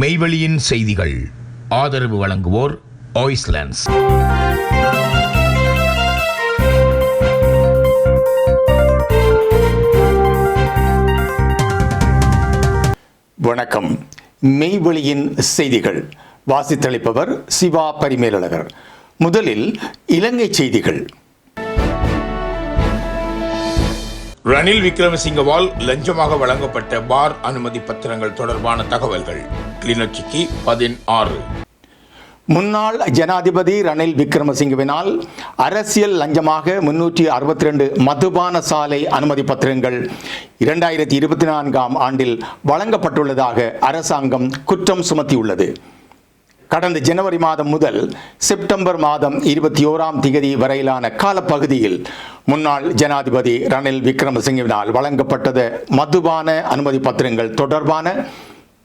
மெய்வெளியின் செய்திகள். ஆதரவு வழங்குவோர் ஆய்ஸ்லாண்ட்ஸ் வணக்கம். மெய்வெளியின் செய்திகள். வாசித்தளிப்பவர் சிவா பரிமேலழகர். முதலில் இலங்கை செய்திகள். ரணில் விக்ரமசிங்கவால் லஞ்சமாக வழங்கப்பட்ட பார் அனுமதி பத்திரங்கள் தொடர்பான தகவல்கள். கிளிநொச்சிக்கு பதினாறு. முன்னாள் ஜனாதிபதி ரணில் விக்ரமசிங்கவினால் அரசியல் லஞ்சமாக முன்னூற்றி அறுபத்தி ரெண்டு மதுபான சாலை அனுமதி பத்திரங்கள் இரண்டாயிரத்தி இருபத்தி நான்காம் ஆண்டில் வழங்கப்பட்டுள்ளதாக அரசாங்கம் குற்றம் சுமத்தியுள்ளது. கடந்த ஜனவரி மாதம் முதல் செப்டம்பர் மாதம் இருபத்தி ஓராம் திகதி வரையிலான காலப்பகுதியில் முன்னாள் ஜனாதிபதி ரணில் விக்ரமசிங்கவினால் வழங்கப்பட்டது மதுபான அனுமதி பத்திரங்கள் தொடர்பான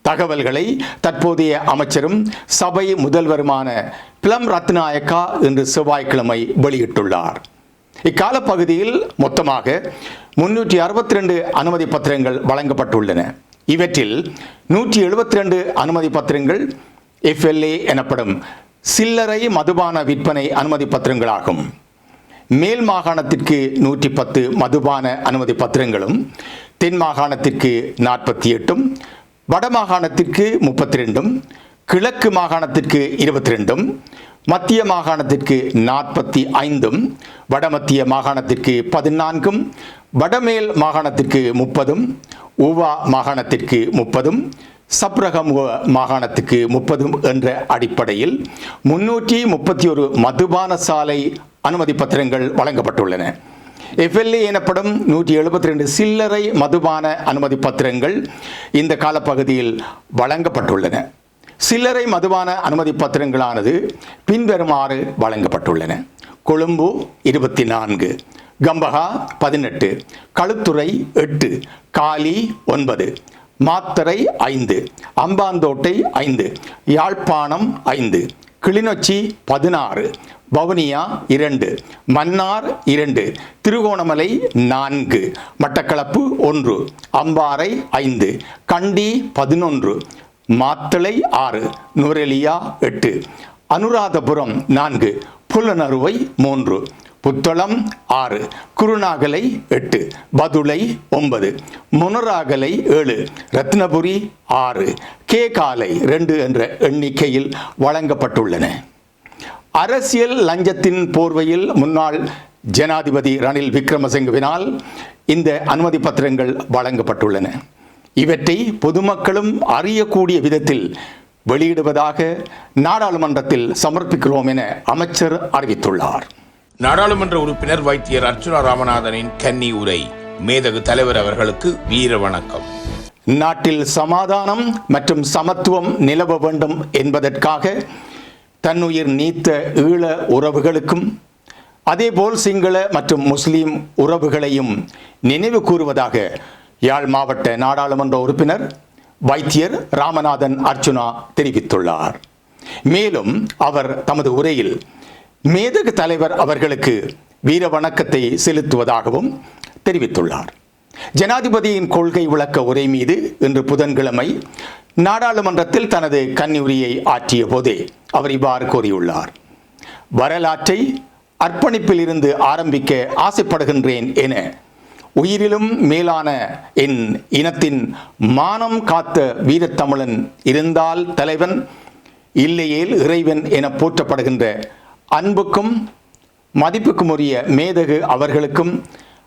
தகவல்களை தற்போதைய அமைச்சரும் சபை முதல்வருமான பிளம் ரத்நாயக்கா இன்று செவ்வாய்க்கிழமை வெளியிட்டுள்ளார். இக்காலப்பகுதியில் மொத்தமாக முன்னூற்றி அறுபத்தி ரெண்டு அனுமதி பத்திரங்கள் வழங்கப்பட்டுள்ளன. இவற்றில் நூற்றி எழுபத்தி ரெண்டு அனுமதி பத்திரங்கள் எஃப்எல்ஏ எனப்படும் சில்லறை மதுபான விற்பனை அனுமதி பத்திரங்களாகும். மேல் மாகாணத்திற்கு நூற்றி பத்து மதுபான அனுமதி பத்திரங்களும் தென் மாகாணத்திற்கு நாற்பத்தி எட்டும் வடமாகாணத்திற்கு முப்பத்தி ரெண்டும் கிழக்கு மாகாணத்திற்கு இருபத்தி ரெண்டும் மத்திய மாகாணத்திற்கு நாற்பத்தி ஐந்தும் வடமத்திய மாகாணத்திற்கு பதினான்கும் வடமேல் மாகாணத்திற்கு முப்பதும் ஊவா மாகாணத்திற்கு முப்பதும் சப்ரகமுக மாகாணத்துக்கு முப்பதும் என்ற அடிப்படையில் முன்னூற்றி முப்பத்தி ஒரு மதுபான சாலை அனுமதி பத்திரங்கள் வழங்கப்பட்டுள்ளன. எஃப்எல்ஏ எனப்படும் நூற்றி எழுபத்தி ரெண்டு சில்லறை மதுபான அனுமதி பத்திரங்கள் இந்த காலப்பகுதியில் வழங்கப்பட்டுள்ளன. சில்லறை மதுபான அனுமதி பத்திரங்களானது பின்வருமாறு வழங்கப்பட்டுள்ளன. கொழும்பு இருபத்தி நான்கு கம்பகா பதினெட்டு களுத்துறை எட்டு காலி ஒன்பது மாத்தரை ஐந்து அம்பாந்தோட்டை ஐந்து யாழ்ப்பாணம் ஐந்து கிளிநொச்சி பதினாறு வவுனியா இரண்டு மன்னார் இரண்டு திருகோணமலை நான்கு மட்டக்களப்பு ஒன்று அம்பாறை ஐந்து கண்டி பதினொன்று மாத்தளை ஆறு நுரெலியா எட்டு அனுராதபுரம் நான்கு புலனறுவை மூன்று புத்தளம் ஆறு குருநாகலை எட்டு பதுளை ஒன்பது முனராகலை ஏழு ரத்னபுரி ஆறு கே காலை ரெண்டு என்ற எண்ணிக்கையில் வழங்கப்பட்டுள்ளன. அரசியல் லஞ்சத்தின் போர்வையில் முன்னாள் ஜனாதிபதி ரணில் விக்ரமசிங்கவினால் இந்த அனுமதி பத்திரங்கள் வழங்கப்பட்டுள்ளன. இவற்றை பொதுமக்களும் அறியக்கூடிய விதத்தில் வெளியிடுவதாக நாடாளுமன்றத்தில் சமர்ப்பிக்கிறோம் என அமைச்சர் அறிவித்துள்ளார். நாடாளுமன்ற உறுப்பினர் வைத்தியர் அர்ச்சுனா ராமநாதனின் கன்னி உரை. மேதகு தலைவர் அவர்களுக்கு வீர வணக்கம். நாட்டில் சமாதானம் மற்றும் சமத்துவம் நிலவ வேண்டும் என்பதற்காக தன்னுயிர் நீத்த ஈழ உறவுகளுக்கும் அதேபோல் சிங்கள மற்றும் முஸ்லிம் உறவுகளையும் நினைவு கூறுவதாக யாழ் மாவட்ட நாடாளுமன்ற உறுப்பினர் வைத்தியர் ராமநாதன் அர்ச்சுனா தெரிவித்துள்ளார். மேலும் அவர் தமது உரையில் மேதகு தலைவர் அவர்களுக்கு வீர வணக்கத்தை செலுத்துவதாகவும் தெரிவித்துள்ளார். ஜனாதிபதியின் கொள்கை விளக்க உரை மீது இன்று புதன்கிழமை நாடாளுமன்றத்தில் தனது கன்னியுரியை ஆற்றிய போதே அவர் இவ்வாறு கூறியுள்ளார். வரலாற்றை அர்ப்பணிப்பில் இருந்து ஆரம்பிக்க ஆசைப்படுகின்றேன் என உயிரிலும் மேலான என் இனத்தின் மானம் காத்த வீரத்தமிழன் இருந்தால் தலைவன் இல்லையேல் இறைவன் என போற்றப்படுகின்ற அன்புக்கும் மதிப்புக்கும் உரிய மேதகு அவர்களுக்கும்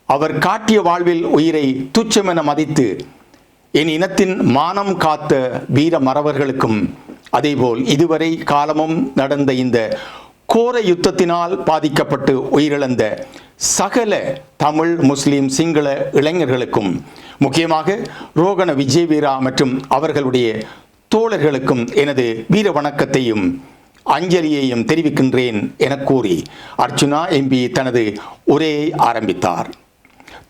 அவர் காட்டிய வாழ்வில் உயிரை துச்சமென மதித்து என் இனத்தின் மானம் காத்த வீர மறவர்களுக்கும் அதேபோல் இதுவரை காலமும் நடந்த இந்த கோர யுத்தத்தினால் பாதிக்கப்பட்டு உயிரிழந்த சகல தமிழ் முஸ்லீம் சிங்கள இளைஞர்களுக்கும் முக்கியமாக ரோகண விஜய் வீரா மற்றும் அவர்களுடைய தோழர்களுக்கும் எனது வீர வணக்கத்தையும் அஞ்சலியையும் தெரிவிக்கின்றேன் என கூறி அர்ச்சுனா எம்பி தனது உரையை ஆரம்பித்தார்.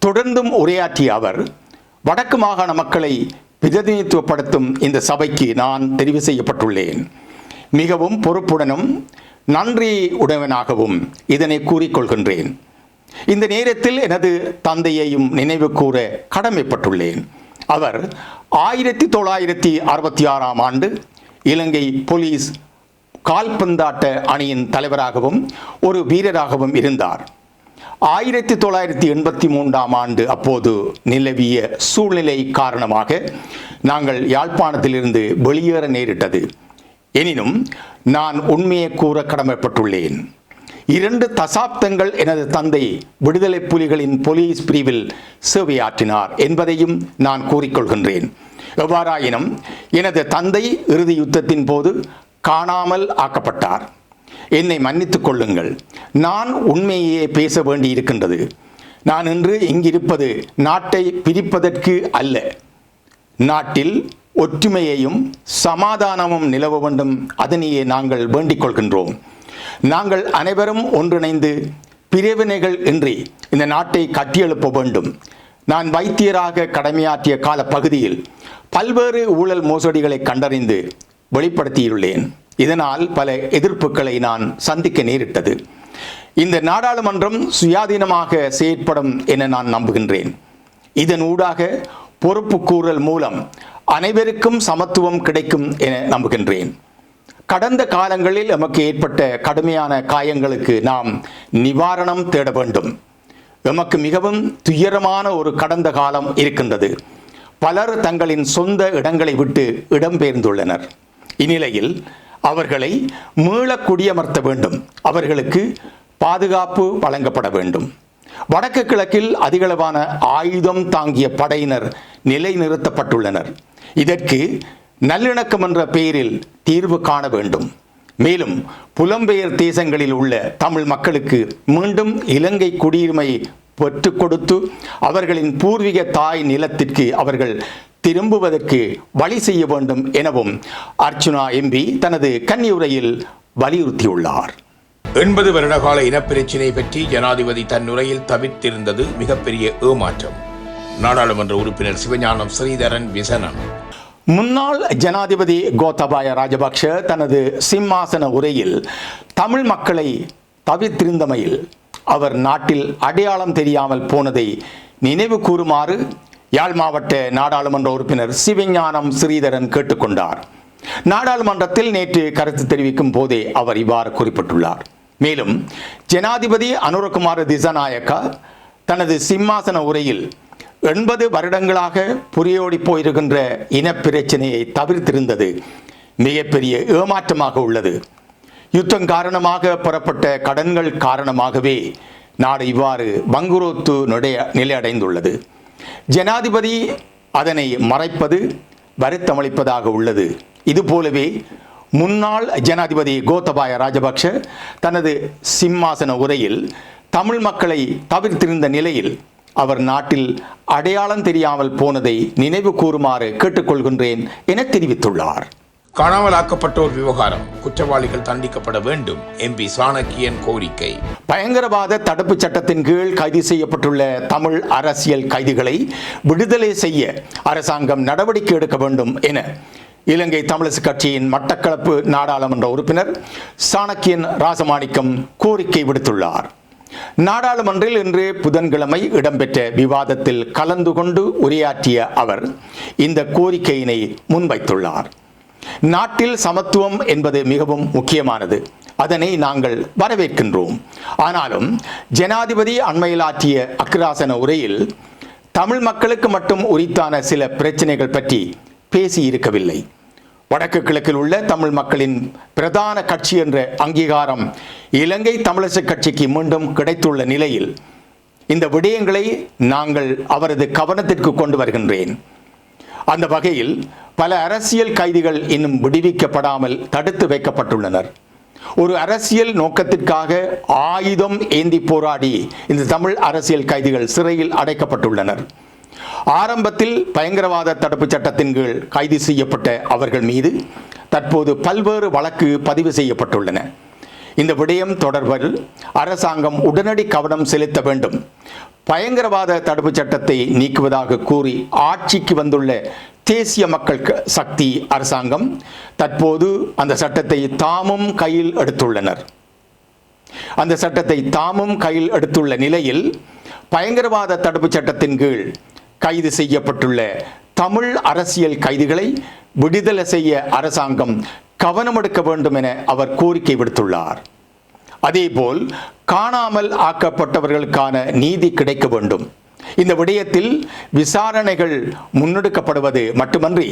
தொடர்ந்தும் உரையாற்றிய அவர் வடக்கு மாகாண மக்களை பிரதிநிதித்துவப்படுத்தும் இந்த சபைக்கு நான் தெரிவு செய்யப்பட்டுள்ளேன். மிகவும் பொறுப்புடனும் நன்றி உடையவனாகவும் இதனை கூறிக்கொள்கின்றேன். இந்த நேரத்தில் எனது தந்தையையும் நினைவு கூற கடமைப்பட்டுள்ளேன். அவர் ஆயிரத்தி தொள்ளாயிரத்தி அறுபத்தி ஆறாம் ஆண்டு இலங்கை போலீஸ் கால்பந்தாட்ட அணியின் தலைவராகவும் ஒரு வீரராகவும் இருந்தார். ஆயிரத்தி தொள்ளாயிரத்தி எண்பத்தி மூன்றாம் ஆண்டு அப்போது நிலவிய சூழ்நிலை காரணமாக நாங்கள் யாழ்ப்பாணத்திலிருந்து வெளியேற நேரிட்டது. எனினும் நான் உண்மையை கூற கடமைப்பட்டுள்ளேன். இரண்டு தசாப்தங்கள் எனது தந்தை விடுதலை புலிகளின் போலீஸ் பிரிவில் சேவையாற்றினார் என்பதையும் நான் கூறிக்கொள்கின்றேன். எவ்வாறாயினும் எனது தந்தை இறுதி யுத்தத்தின் போது காணாமல் ஆக்கப்பட்டார். என்னை மன்னித்துக் கொள்ளுங்கள். நான் உண்மையே பேச வேண்டியிருக்கின்றது. நான் இன்று இங்கிருப்பது நாட்டை பிரிப்பதற்கு அல்ல. நாட்டில் ஒற்றுமையையும் சமாதானமும் நிலவ வேண்டும். அதனையே நாங்கள் வேண்டிக் கொள்கின்றோம். நாங்கள் அனைவரும் ஒன்றிணைந்து பிரிவினைகள் இன்றி இந்த நாட்டை கட்டியெழுப்ப வேண்டும். நான் வைத்தியராக கடமையாற்றிய கால பகுதியில் பல்வேறு ஊழல் மோசடிகளை கண்டறிந்து வெளிப்படுத்தியுள்ளேன். இதனால் பல எதிர்ப்புகளை நான் சந்திக்க நேரிட்டது. இந்த நாடாளுமன்றம் சுயாதீனமாக செயற்படும் என நான் நம்புகின்றேன். இதன் ஊடாக பொறுப்புக்கூறல் மூலம் அனைவருக்கும் சமத்துவம் கிடைக்கும் என நம்புகின்றேன். கடந்த காலங்களில் எமக்கு ஏற்பட்ட கடுமையான காயங்களுக்கு நாம் நிவாரணம் தேட வேண்டும். எமக்கு மிகவும் துயரமான ஒரு கடந்த காலம் இருக்கின்றது. பலர் தங்களின் சொந்த இடங்களை விட்டு இடம்பெயர்ந்துள்ளனர் இந்நிலையில் அவர்களை மீள குடியமர்த்த வேண்டும். அவர்களுக்கு பாதுகாப்பு வழங்கப்பட வேண்டும். வடக்கு கிழக்கில் அதிகளவான ஆயுதம் தாங்கிய படையினர் நிலைநிறுத்தப்பட்டுள்ளனர். இதற்கு நல்லிணக்கம் என்ற பெயரில் தீர்வு காண வேண்டும். மேலும் புலம்பெயர் தேசங்களில் உள்ள தமிழ் மக்களுக்கு மீண்டும் இலங்கை குடியுரிமை பெற்றுக் கொடுத்து அவர்களின் பூர்வீக தாய் நிலத்திற்கு அவர்கள் திரும்புவதற்கு வழி செய்ய வேண்டும் எனவும் அர்ச்சுனா எம்பி தனது கன்னியுரையில் வலியுறுத்தியுள்ளார். எண்பது வருடகால இனப்பிரச்சினை பற்றி ஜனாதிபதி தன் உரையில் தவிர்த்திருந்தது மிகப்பெரிய ஏமாற்றம். நாடாளுமன்ற உறுப்பினர் சிவஞானம் ஸ்ரீதரன் விசனம். முன்னாள் ஜனாதிபதி கோத்தபாய ராஜபக்ஷ தனது சிம்மாசன உரையில் தமிழ் மக்களை தவிர்த்திருந்தமையில் அவர் நாட்டில் அடையாளம் தெரியாமல் போனதை நினைவு கூறுமாறு யாழ் மாவட்ட நாடாளுமன்ற உறுப்பினர் சிவஞானம் ஸ்ரீதரன் கேட்டுக்கொண்டார். நாடாளுமன்றத்தில் நேற்று கருத்து தெரிவிக்கும் போதே அவர் இவ்வாறு குறிப்பிட்டுள்ளார். மேலும் ஜனாதிபதி அனுரகுமார திசநாயக்கா தனது சிம்மாசன உரையில் எண்பது வருடங்களாக புரியோடி போயிருக்கின்ற இனப்பிரச்சனையை தவிர்த்திருந்தது. மிகப்பெரிய ஏமாற்றமாக உள்ளது. யுத்தம் காரணமாக பெறப்பட்ட கடன்கள் காரணமாகவே நாடு இவ்வாறு வங்குரோத்து நுடைய நிலையடைந்துள்ளது. ஜனாதிபதி அதனை மறைப்பது வருத்தமளிப்பதாக உள்ளது. இதுபோலவே முன்னாள் ஜனாதிபதி கோத்தபாய ராஜபக்ஷ தனது சிம்மாசன உரையில் தமிழ் மக்களை தவிர்த்திருந்த நிலையில் அவர் நாட்டில் அடையாளம் தெரியாமல் போனதை நினைவு கூறுமாறு கேட்டுக்கொள்கின்றேன் என தெரிவித்துள்ளார். காணாமலாக்கப்பட்டோர் விவகாரம். குற்றவாளிகள் தண்டிக்கப்பட வேண்டும். எம்பி சாணக்கியன் கோரிக்கை. பயங்கரவாத தடுப்புச் சட்டத்தின் கீழ் கைது செய்யப்பட்டுள்ள தமிழ் அரசியல் கைதிகளை விடுதலை செய்ய அரசாங்கம் நடவடிக்கை எடுக்க வேண்டும் என இலங்கை தமிழரசு கட்சியின் மட்டக்களப்பு நாடாளுமன்ற உறுப்பினர் சாணக்கியன் ராசமாணிக்கம் கோரிக்கை விடுத்துள்ளார். நாடாளுமன்றில் இன்று புதன்கிழமை இடம்பெற்ற விவாதத்தில் கலந்து கொண்டு உரையாற்றிய அவர் இந்த கோரிக்கையினை முன்வைத்துள்ளார். நாட்டில் சமத்துவம் என்பது மிகவும் முக்கியமானது. அதனை நாங்கள் வரவேற்கின்றோம். ஆனாலும் ஜனாதிபதி அண்மையில் ஆற்றிய அக்ராசன உரையில் தமிழ் மக்களுக்கு மட்டும் உரித்தான சில பிரச்சனைகள் பற்றி பேசியிருக்கவில்லை. வடக்கு கிழக்கில் உள்ள தமிழ் மக்களின் பிரதான கட்சி என்ற அங்கீகாரம் இலங்கை தமிழரசு கட்சிக்கு மீண்டும் கிடைத்துள்ள நிலையில் இந்த விடயங்களை நாங்கள் அவரது கவனத்திற்கு கொண்டு வருகின்றேன். அந்த வகையில் பல அரசியல் கைதிகள் இன்னும் விடுவிக்கப்படாமல் தடுத்து வைக்கப்பட்டுள்ளனர். ஒரு அரசியல் நோக்கத்திற்காக ஆயுதம் ஏந்தி போராடி இந்த தமிழ் அரசியல் கைதிகள் சிறையில் அடைக்கப்பட்டுள்ளனர். ஆரம்பத்தில் பயங்கரவாத தடுப்பு சட்டத்தின் கீழ் கைது செய்யப்பட்ட அவர்கள் மீது தற்போது பல்வேறு வழக்கு பதிவு செய்யப்பட்டுள்ளன. இந்த விடயம் தொடர்பில் அரசாங்கம் உடனடி கவனம் செலுத்த வேண்டும். பயங்கரவாத தடுப்பு சட்டத்தை நீக்குவதாக கூறி ஆட்சிக்கு வந்துள்ள தேசிய மக்கள் க- சக்தி அரசாங்கம் தற்போது அந்த சட்டத்தை தாமும் கையில் எடுத்துள்ளனர். அந்த சட்டத்தை தாமும் கையில் எடுத்துள்ள நிலையில் பயங்கரவாத தடுப்புச் சட்டத்தின் கீழ் கைது செய்யப்பட்டுள்ள தமிழ் அரசியல் கைதிகளை விடுதலை செய்ய அரசாங்கம் கவனமெடுக்க வேண்டும் என அவர் கோரிக்கை விடுத்துள்ளார். அதேபோல் காணாமல் ஆக்கப்பட்டவர்களுக்கான நீதி கிடைக்க வேண்டும். இந்த விடயத்தில் விசாரணைகள் முன்னெடுக்கப்படுவது மட்டுமன்றி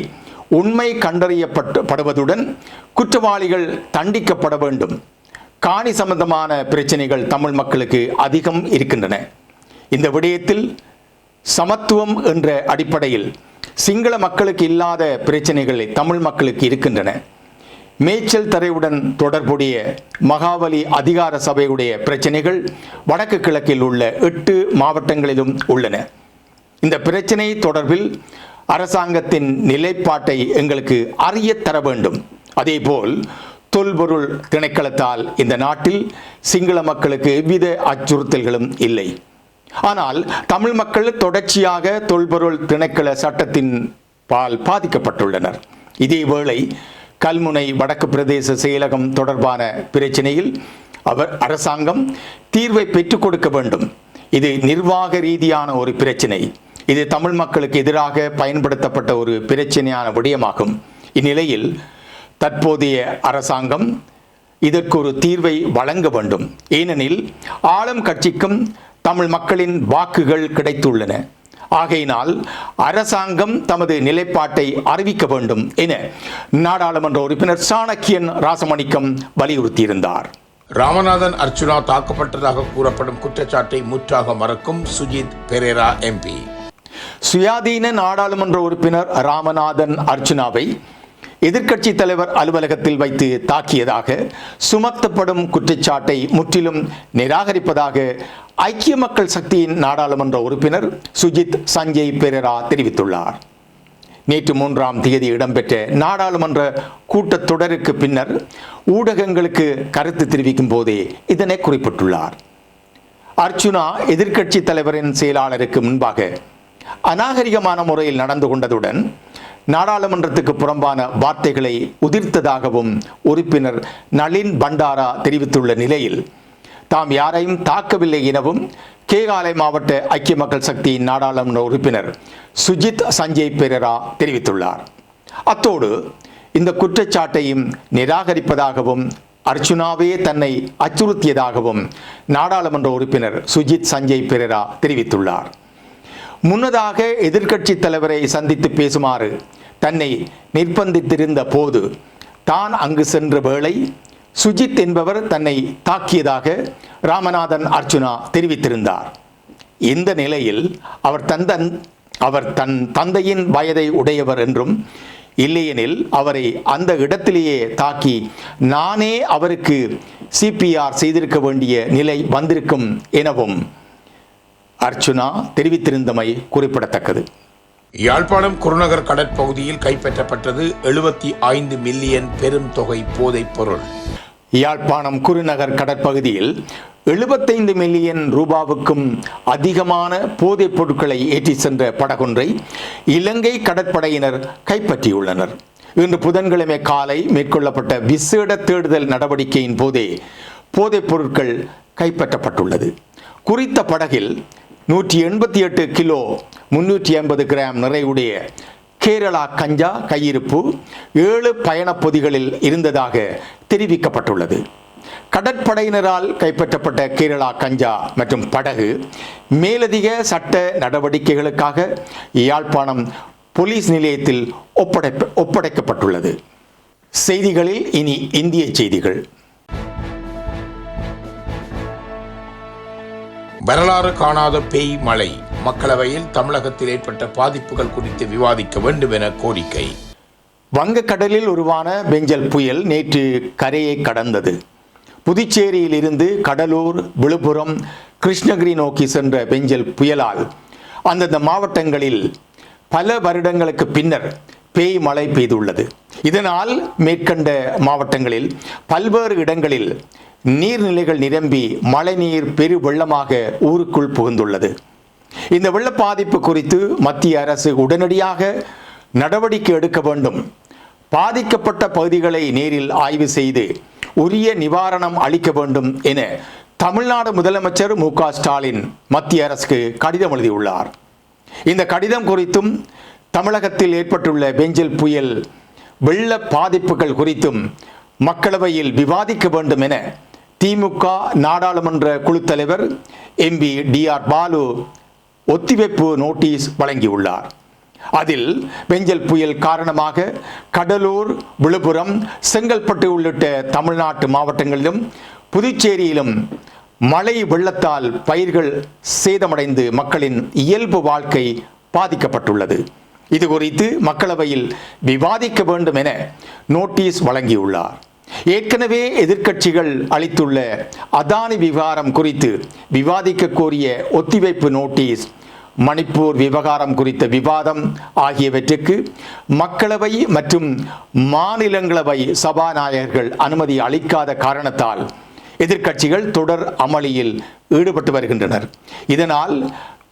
உண்மை கண்டறியப்படுவதுடன் குற்றவாளிகள் தண்டிக்கப்பட வேண்டும். காணி சம்பந்தமான பிரச்சனைகள் தமிழ் மக்களுக்கு அதிகம் இருக்கின்றன. இந்த விடயத்தில் சமத்துவம் என்ற அடிப்படையில் சிங்கள மக்களுக்கு இல்லாத பிரச்சனைகள் தமிழ் மக்களுக்கு இருக்கின்றன. மேய்ச்சல் தரையுடன் தொடர்புடைய மகாவலி அதிகார சபையுடைய பிரச்சனைகள் வடக்கு கிழக்கில் உள்ள எட்டு மாவட்டங்களிலும் உள்ளன. இந்த பிரச்சனை தொடர்பில் அரசாங்கத்தின் நிலைப்பாட்டை எங்களுக்கு அறிய தர வேண்டும். அதேபோல் தொல்பொருள் திணைக்களத்தால் இந்த நாட்டில் சிங்கள மக்களுக்கு எவ்வித அச்சுறுத்தல்களும் இல்லை. ஆனால் தமிழ் மக்கள் தொடர்ச்சியாக தொல்பொருள் திணைக்கள சட்டத்தின் பால் பாதிக்கப்பட்டுள்ளனர். இதேவேளை கல்முனை வடக்கு பிரதேச செயலகம் தொடர்பான பிரச்சனையில் அவர் அரசாங்கம் தீர்வை பெற்றுக் கொடுக்க வேண்டும். இது நிர்வாக ரீதியான ஒரு பிரச்சனை. இது தமிழ் மக்களுக்கு எதிராக பயன்படுத்தப்பட்ட ஒரு பிரச்சனையான விடயமாகும். இந்நிலையில் தற்போதைய அரசாங்கம் இதற்கு ஒரு தீர்வை வழங்க வேண்டும். ஏனெனில் ஆளும் கட்சிக்கும் தமிழ் மக்களின் வாக்குகள் கிடைத்துள்ளன. ஆகையினால் அரசாங்கம் தமது நிலைப்பாட்டை அறிவிக்க வேண்டும் என நாடாளுமன்ற உறுப்பினர் சாணக்கியன் ராசமணிக்கம் வலியுறுத்தியிருந்தார். ராமநாதன் அர்ச்சுனா தாக்கப்பட்டதாக கூறப்படும் குற்றச்சாட்டை முற்றாக மறுக்கும் சுஜித் பெரேரா எம்பி. சுயாதீன நாடாளுமன்ற உறுப்பினர் ராமநாதன் அர்ச்சுனாவை எதிர்க்கட்சி தலைவர் அலுவலகத்தில் வைத்து தாக்கியதாக சுமத்தப்படும் குற்றச்சாட்டை முற்றிலும் நிராகரிப்பதாக ஐக்கிய மக்கள் சக்தியின் நாடாளுமன்ற உறுப்பினர் சுஜித் சஞ்சய் பெரேரா தெரிவித்துள்ளார். நேற்று மூன்றாம் தேதி இடம்பெற்ற நாடாளுமன்ற கூட்டத்தொடருக்கு பின்னர் ஊடகங்களுக்கு கருத்து தெரிவிக்கும் போதே இதனை குறிப்பிட்டுள்ளார். அர்ச்சுனா எதிர்க்கட்சி தலைவரின் செயலாளருக்கு முன்பாக அநாகரிகமான முறையில் நடந்து கொண்டதுடன் நாடாளுமன்றத்துக்கு புறம்பான வார்த்தைகளை உதிர்த்ததாகவும் உறுப்பினர் நளின் பண்டாரா தெரிவித்துள்ள நிலையில் தாம் யாரையும் தாக்கவில்லை எனவும் கேகாலை மாவட்ட ஐக்கிய மக்கள் சக்தியின் நாடாளுமன்ற உறுப்பினர் சுஜித் சஞ்சய் பெரரா தெரிவித்துள்ளார். அத்தோடு இந்த குற்றச்சாட்டையும் நிராகரிப்பதாகவும் அர்ச்சுனாவே தன்னை அச்சுறுத்தியதாகவும் நாடாளுமன்ற உறுப்பினர் சுஜித் சஞ்சய் பெரரா தெரிவித்துள்ளார். முன்னதாக எதிர்க்கட்சி தலைவரை சந்தித்து பேசுமாறு தன்னை நிர்பந்தித்திருந்த போது தான் அங்கு சென்ற வேளை சுஜித் என்பவர் தன்னை தாக்கியதாக ராமநாதன் அர்ச்சுனா தெரிவித்திருந்தார். இந்த நிலையில் அவர் தந்தன் அவர் தன் தந்தையின் வயதை உடையவர் என்றும் இல்லையெனில் அவரை அந்த இடத்திலேயே தாக்கி நானே அவருக்கு சிபிஆர் செய்திருக்க வேண்டிய நிலை வந்திருக்கும் எனவும் அர்ச்சுனா தெரிவித்திருந்தமை குறிப்பிடத்தக்கது. யாழ்ப்பாணம் குருநகர் கடற்பகுதியில் கைப்பற்றப்பட்டது எழுபத்தி ஐந்து மில்லியன் பெரும் தொகை போதைப் பொருள். யாழ்ப்பாணம் குருநகர் கடற்பகுதியில் எழுபத்தைந்து மில்லியன் ரூபாவுக்கும் அதிகமான போதைப் பொருட்களை ஏற்றி சென்ற படகொன்றை இலங்கை கடற்படையினர் கைப்பற்றியுள்ளனர். இன்று புதன்கிழமை காலை மேற்கொள்ளப்பட்ட விசேட தேடுதல் நடவடிக்கையின் போதே போதைப் பொருட்கள் கைப்பற்றப்பட்டுள்ளது. குறித்த படகில் நூற்றி எண்பத்தி எட்டு கிலோ முன்னூற்றி ஐம்பது கிராம் நிறையுடைய கேரளா கஞ்சா கையிருப்பு ஏழு பயணப்பொதிகளில் இருந்ததாக தெரிவிக்கப்பட்டுள்ளது. கடற்படையினரால் கைப்பற்றப்பட்ட கேரளா கஞ்சா மற்றும் படகு மேலதிக சட்ட நடவடிக்கைகளுக்காக யாழ்ப்பாணம் போலீஸ் நிலையத்தில் ஒப்படைப்ப ஒப்படைக்கப்பட்டுள்ளது. செய்திகளில் இனி இந்திய செய்திகள். வரலாறு காணாத பேய் மழை. மக்களவையில் தமிழகத்தில் ஏற்பட்ட பாதிப்புகள் குறித்து விவாதிக்க வேண்டும் என கோரிக்கை. வங்கக்கடலில் உருவான பெஞ்சல் புயல் நேற்று கரையை கடந்தது. புதுச்சேரியில் இருந்து கடலூர் விழுப்புரம் கிருஷ்ணகிரி நோக்கி சென்ற பெஞ்சல் புயலால் அந்தந்த மாவட்டங்களில் பல வருடங்களுக்கு பின்னர் பேய் மழை பெய்துள்ளது. இதனால் மேற்கண்ட மாவட்டங்களில் பல்வேறு இடங்களில் நீர்நிலைகள் நிரம்பி மழைநீர் பெரு வெள்ளமாக ஊருக்குள் புகுந்துள்ளது. இந்த வெள்ள பாதிப்பு குறித்து மத்திய அரசு உடனடியாக நடவடிக்கை எடுக்க வேண்டும். பாதிக்கப்பட்ட பகுதிகளை நேரில் ஆய்வு செய்து உரிய நிவாரணம் அளிக்க வேண்டும் என தமிழ்நாடு முதலமைச்சர் மு ஸ்டாலின் மத்திய அரசுக்கு கடிதம் எழுதியுள்ளார். இந்த கடிதம் குறித்தும் தமிழகத்தில் ஏற்பட்டுள்ள பெஞ்சல் புயல் வெள்ள பாதிப்புகள் குறித்தும் மக்களவையில் விவாதிக்க வேண்டும் என திமுக நாடாளுமன்ற குழு தலைவர் எம்பி டி ஆர் பாலு ஒத்திவைப்பு நோட்டீஸ் வழங்கியுள்ளார். அதில் பெஞ்சல் புயல் காரணமாக கடலூர் விழுப்புரம் செங்கல்பட்டு உள்ளிட்ட தமிழ்நாட்டு மாவட்டங்களிலும் புதுச்சேரியிலும் மழை வெள்ளத்தால் பயிர்கள் சேதமடைந்து மக்களின் இயல்பு வாழ்க்கை பாதிக்கப்பட்டுள்ளது. இது குறித்து மக்களவையில் விவாதிக்க வேண்டும் என நோட்டீஸ் வழங்கியுள்ளார். ஏற்கனவே எதிர்க்கட்சிகள் அளித்துள்ள அதானி விவகாரம் குறித்து விவாதிக்க கோரிய ஒத்திவைப்பு நோட்டீஸ் மணிப்பூர் விவகாரம் குறித்த விவாதம் ஆகியவற்றுக்கு மக்களவை மற்றும் மாநிலங்களவை சபாநாயகர்கள் அனுமதி அளிக்காத காரணத்தால் எதிர்க்கட்சிகள் தொடர் அமளியில் ஈடுபட்டு வருகின்றனர். இதனால்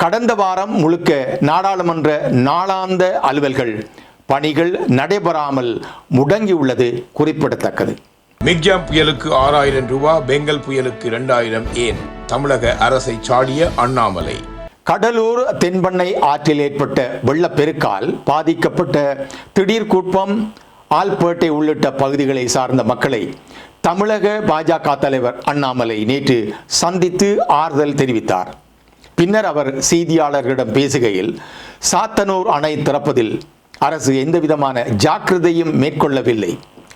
கடந்த வாரம் முழுக்க நாடாளுமன்ற நாளாந்த அலுவல்கள் பணிகள் நடைபெறாமல் முடங்கியுள்ளது குறிப்பிடத்தக்கது. மிக்ஜாம் புயலுக்கு ஆறாயிரம் ரூபாய் பெங்கல் புயலுக்கு இரண்டாயிரம் ஏன்? தமிழக அரசை சாடிய அண்ணாமலை. கடலூர் தென்பண்ணை ஆற்றில் ஏற்பட்ட வெள்ளப்பெருக்கால் பாதிக்கப்பட்ட திடீர்குப்பம் ஆல்பேட்டை உள்ளிட்ட பகுதிகளை சார்ந்த மக்களை தமிழக பாஜக தலைவர் அண்ணாமலை நேற்று சந்தித்து ஆறுதல் தெரிவித்தார். பின்னர் அவர் செய்தியாளர்களிடம் பேசுகையில் சாத்தனூர் அணை திறப்பதில் அரசு எந்தவிதமான ஜாக்கிரதையும் மேற்கொள்ளவில்லை.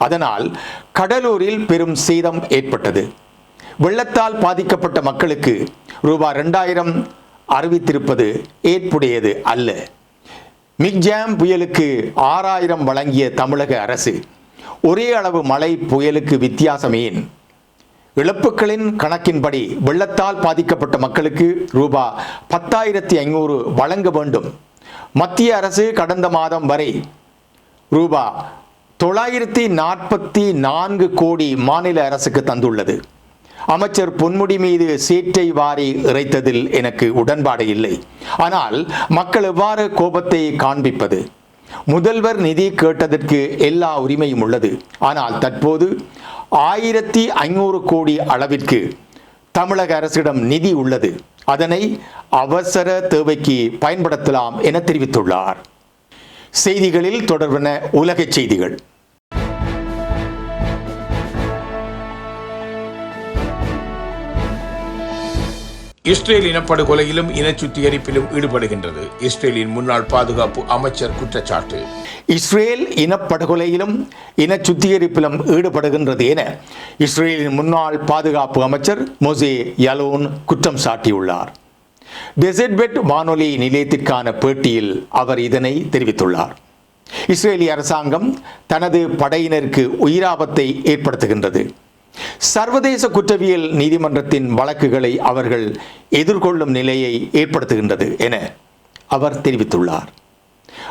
அதனால் கடலூரில் பெரும் சேதம் ஏற்பட்டது. வெள்ளத்தால் பாதிக்கப்பட்ட மக்களுக்கு ரூபாய் ரெண்டாயிரம் அறிவித்திருப்பது ஏற்புடையது அல்ல. மிக்ஜாம் புயலுக்கு ஆறாயிரம் வழங்கிய தமிழக அரசு ஒரே அளவு மழை புயலுக்கு வித்தியாசம் ஏன் இழப்புகளின் கணக்கின்படி வெள்ளத்தால் பாதிக்கப்பட்ட மக்களுக்கு ரூபா பத்தாயிரத்தி ஐநூறு வழங்க வேண்டும். மத்திய அரசு கடந்த மாதம் வரை ரூபா தொள்ளாயிரத்தி நாற்பத்தி நான்கு கோடி மாநில அரசுக்கு தந்துள்ளது. அமைச்சர் பொன்முடி மீது சீட்டை வாரி இறைத்ததில் எனக்கு உடன்பாடு இல்லை. ஆனால் மக்கள் எவ்வாறு கோபத்தை காண்பிப்பது? முதல்வர் நிதி கேட்டதற்கு எல்லா உரிமையும் உள்ளது. ஆனால் தற்போது ஆயிரத்தி ஐநூறு கோடி அளவிற்கு தமிழக அரசிடம் நிதி உள்ளது. அதனை அவசர தேவைக்கு பயன்படுத்தலாம் என தெரிவித்துள்ளார். செய்திகளில் தொடர்பான உலகச் செய்திகள். இஸ்ரேல் இனப்படுகொலையிலும் இன சுத்திகரிப்பிலும் ஈடுபடுகின்றது. இஸ்ரேலின் முன்னாள் பாதுகாப்பு அமைச்சர் குற்றச்சாட்டு. இஸ்ரேல் இனப்படுகொலையிலும் இன சுத்திகரிப்பிலும் ஈடுபடுகின்றது என இஸ்ரேலின் முன்னாள் பாதுகாப்பு அமைச்சர் மொசே யலோன் குற்றம் சாட்டியுள்ளார். டெசர்ட்பெட் வானொலி நிலையத்திற்கான பேட்டியில் அவர் இதனை தெரிவித்துள்ளார். இஸ்ரேலிய அரசாங்கம் தனது படையினருக்கு உயிராபத்தை ஏற்படுத்துகின்றது. சர்வதேச குற்றவியல் நீதிமன்றத்தின் வழக்குகளை அவர்கள் எதிர்கொள்ளும் நிலையை ஏற்படுத்துகின்றது என அவர் தெரிவித்துள்ளார்.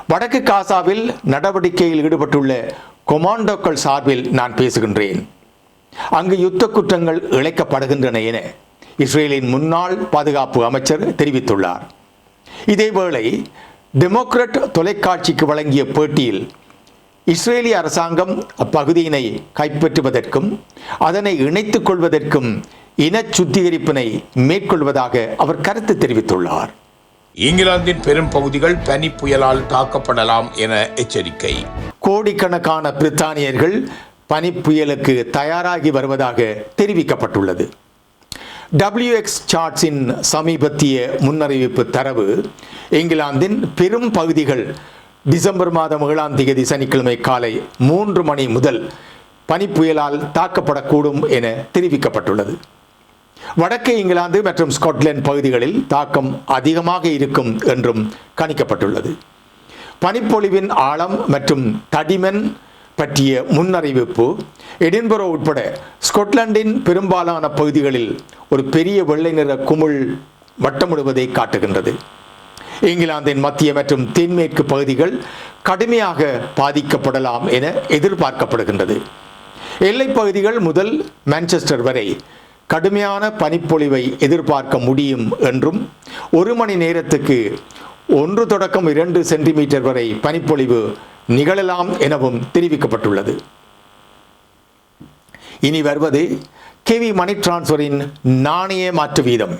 வடக்கு காசாவில் நடவடிக்கையில் ஈடுபட்டுள்ள கொமாண்டோக்கள் சார்பில் நான் பேசுகின்றேன். அங்கு யுத்த குற்றங்கள் இழைக்கப்படுகின்றன என இஸ்ரேலின் முன்னாள் பாதுகாப்பு அமைச்சர் தெரிவித்துள்ளார். இதேவேளை டெமோக்ரட் தொலைக்காட்சிக்கு வழங்கிய பேட்டியில் இஸ்ரேலிய அரசாங்கம் அப்பகுதியினை கைப்பற்றுவதற்கும் அதனை இணைத்துக் கொள்வதற்கும் இன சுத்திகரிப்பினை மேற்கொள்வதாக அவர் கருத்து தெரிவித்துள்ளார். இங்கிலாந்தின் பெரும் பகுதிகள் பனி புயலால் தாக்கப்படலாம் என எச்சரிக்கை. கோடிக்கணக்கான பிரித்தானியர்கள் பனிப்புயலுக்கு தயாராகி வருவதாக தெரிவிக்கப்பட்டுள்ளது. டபிள்யூஎக்ஸ் சார்ட்ஸின் சமீபத்திய முன்னறிவிப்பு தரவு இங்கிலாந்தின் பெரும் பகுதிகள் டிசம்பர் மாதம் ஏழாம் தேதி சனிக்கிழமை காலை மூன்று மணி முதல் பனிப்புயலால் தாக்கப்படக்கூடும் என தெரிவிக்கப்பட்டுள்ளது. வடக்கு இங்கிலாந்து மற்றும் ஸ்காட்லாந்து பகுதிகளில் தாக்கம் அதிகமாக இருக்கும் என்றும் கணிக்கப்பட்டுள்ளது. பனிப்பொழிவின் ஆழம் மற்றும் தடிமன் பற்றிய முன்னறிவிப்பு எடின்பரோ உட்பட ஸ்கொட்லாந்தின் பெரும்பாலான பகுதிகளில் ஒரு பெரிய வெள்ளை நிற குமிழ் வட்டமிடுவதை காட்டுகின்றது. இங்கிலாந்தின் மத்திய மற்றும் தென்மேற்கு பகுதிகள் கடுமையாக பாதிக்கப்படலாம் என எதிர்பார்க்கப்படுகின்றது. எல்லைப் பகுதிகள் முதல் மான்செஸ்டர் வரை கடுமையான பனிப்பொழிவை எதிர்பார்க்க முடியும் என்றும் ஒரு மணி நேரத்துக்கு ஒன்று தொடக்கம் இரண்டு சென்டிமீட்டர் வரை பனிப்பொழிவு நிகழலாம் எனவும் தெரிவிக்கப்பட்டுள்ளது. இனி வருவது கெவி மணி டிரான்ஸ்ஃபரின் நாணய மாற்று வீதம்.